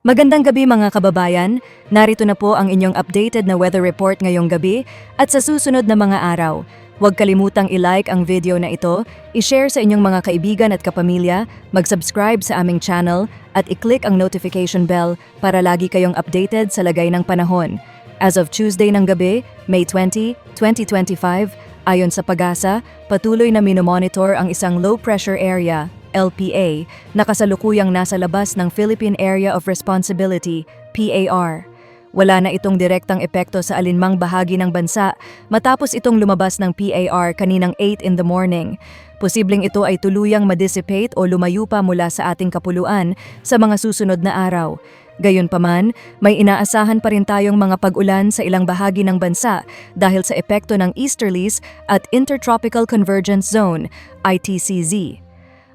Magandang gabi mga kababayan. Narito na po ang inyong updated na weather report ngayong gabi at sa susunod na mga araw. Huwag kalimutang i-like ang video na ito, i-share sa inyong mga kaibigan at kapamilya, mag-subscribe sa aming channel at i-click ang notification bell para lagi kayong updated sa lagay ng panahon. As of Tuesday ng gabi, May 20, 2025, ayon sa PAGASA, patuloy na minomonitor ang isang low-pressure area LPA, na kasalukuyang nasa labas ng Philippine Area of Responsibility, PAR. Wala na itong direktang epekto sa alinmang bahagi ng bansa matapos itong lumabas ng PAR kaninang 8 in the morning. Posibleng ito ay tuluyang madissipate o lumayo pa mula sa ating kapuluan sa mga susunod na araw. Gayunpaman, may inaasahan pa rin tayong mga pag-ulan sa ilang bahagi ng bansa dahil sa epekto ng easterlies at Intertropical Convergence Zone, ITCZ.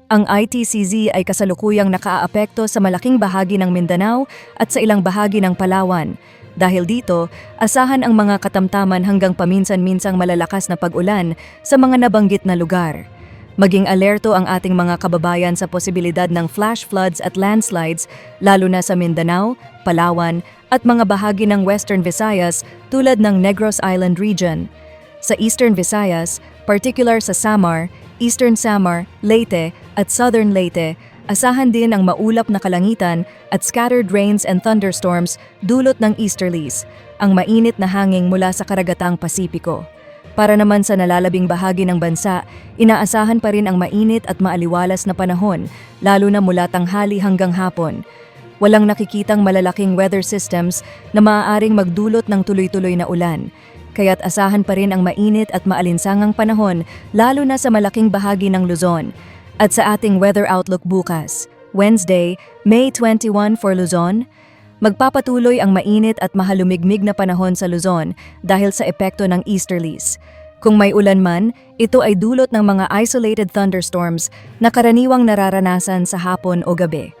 Ang ITCZ ay kasalukuyang nakaaapekto sa malaking bahagi ng Mindanao at sa ilang bahagi ng Palawan. Dahil dito, asahan ang mga katamtaman hanggang paminsan-minsang malalakas na pag-ulan sa mga nabanggit na lugar. Maging alerto ang ating mga kababayan sa posibilidad ng flash floods at landslides lalo na sa Mindanao, Palawan at mga bahagi ng Western Visayas tulad ng Negros Island region. Sa Eastern Visayas, particular sa Samar, Eastern Samar, Leyte at Southern Leyte, asahan din ang maulap na kalangitan at scattered rains and thunderstorms dulot ng easterlies, ang mainit na hangin mula sa karagatang Pasipiko. Para naman sa nalalabing bahagi ng bansa, inaasahan pa rin ang mainit at maaliwalas na panahon, lalo na mula tanghali hanggang hapon. Walang nakikitang malalaking weather systems na maaaring magdulot ng tuloy-tuloy na ulan, kaya't asahan pa rin ang mainit at maalinsangang panahon lalo na sa malaking bahagi ng Luzon. At sa ating weather outlook bukas, Wednesday, May 21 for Luzon, magpapatuloy ang mainit at mahalumigmig na panahon sa Luzon dahil sa epekto ng easterlies. Kung may ulan man, ito ay dulot ng mga isolated thunderstorms na karaniwang nararanasan sa hapon o gabi.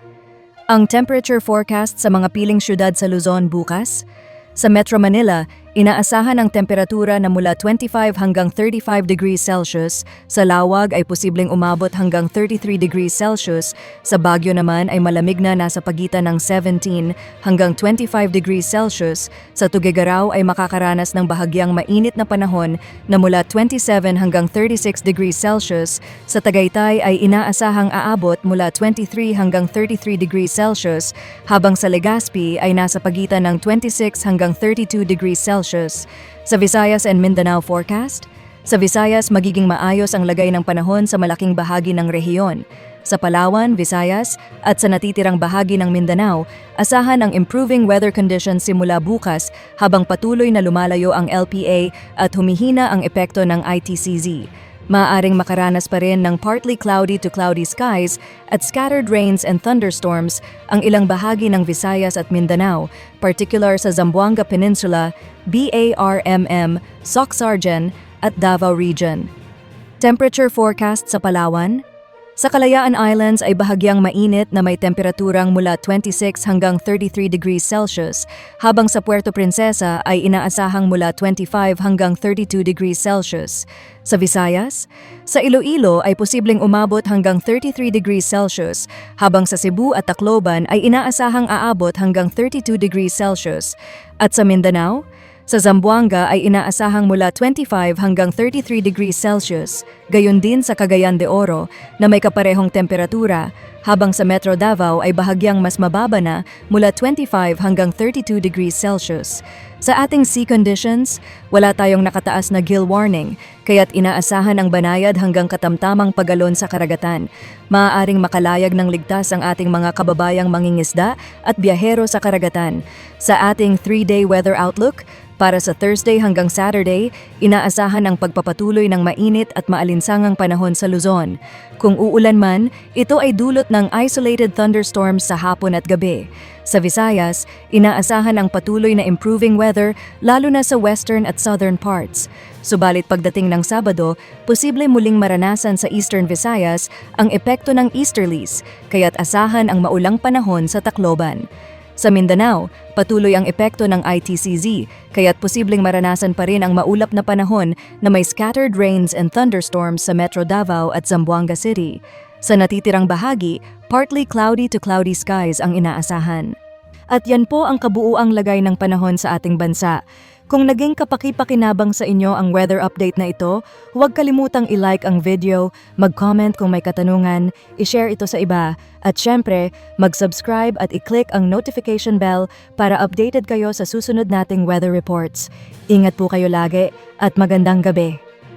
Ang temperature forecast sa mga piling syudad sa Luzon bukas, sa Metro Manila, inaasahan ang temperatura na mula 25 hanggang 35 degrees Celsius, sa Lawag ay posibleng umabot hanggang 33 degrees Celsius, sa Baguio naman ay malamig na nasa pagitan ng 17 hanggang 25 degrees Celsius, sa Tugigaraw ay makakaranas ng bahagyang mainit na panahon na mula 27 hanggang 36 degrees Celsius, sa Tagaytay ay inaasahang aabot mula 23 hanggang 33 degrees Celsius, habang sa Legazpi ay nasa pagitan ng 26 hanggang 32 degrees Celsius. Sa Visayas and Mindanao forecast, sa Visayas magiging maayos ang lagay ng panahon sa malaking bahagi ng rehiyon. Sa Palawan, Visayas at sa natitirang bahagi ng Mindanao, asahan ang improving weather conditions simula bukas habang patuloy na lumalayo ang LPA at humihina ang epekto ng ITCZ. Maaaring makaranas pa rin ng partly cloudy to cloudy skies at scattered rains and thunderstorms ang ilang bahagi ng Visayas at Mindanao, particular sa Zamboanga Peninsula, BARMM, Soxargen at Davao Region. Temperature forecast sa Palawan, sa Kalayaan Islands ay bahagyang mainit na may temperaturang mula 26 hanggang 33 degrees Celsius, habang sa Puerto Princesa ay inaasahang mula 25 hanggang 32 degrees Celsius. Sa Visayas, sa Iloilo ay posibleng umabot hanggang 33 degrees Celsius, habang sa Cebu at Tacloban ay inaasahang aabot hanggang 32 degrees Celsius. At sa Mindanao, sa Zamboanga ay inaasahang mula 25 hanggang 33 degrees Celsius, gayon din sa Cagayan de Oro na may kaparehong temperatura, habang sa Metro Davao ay bahagyang mas mababa na mula 25 hanggang 32 degrees Celsius. Sa ating sea conditions, wala tayong nakataas na gill warning, kaya't inaasahan ang banayad hanggang katamtamang pagalon sa karagatan. Maaaring makalayag ng ligtas ang ating mga kababayang mangingisda at biyahero sa karagatan. Sa ating 3-day weather outlook, para sa Thursday hanggang Saturday, inaasahan ang pagpapatuloy ng mainit at maalinsangang panahon sa Luzon. Kung uulan man, ito ay dulot ng isolated thunderstorms sa hapon at gabi. Sa Visayas, inaasahan ang patuloy na improving weather lalo na sa western at southern parts. Subalit pagdating ng Sabado, posible muling maranasan sa Eastern Visayas ang epekto ng easterlies, kaya't asahan ang maulang panahon sa Tacloban. Sa Mindanao, patuloy ang epekto ng ITCZ, kaya't posibleng maranasan pa rin ang maulap na panahon na may scattered rains and thunderstorms sa Metro Davao at Zamboanga City. Sa natitirang bahagi, partly cloudy to cloudy skies ang inaasahan. At yan po ang kabuuang lagay ng panahon sa ating bansa. Kung naging kapaki-pakinabang sa inyo ang weather update na ito, huwag kalimutang i-like ang video, mag-comment kung may katanungan, i-share ito sa iba, at syempre, mag-subscribe at i-click ang notification bell para updated kayo sa susunod nating weather reports. Ingat po kayo lagi at magandang gabi.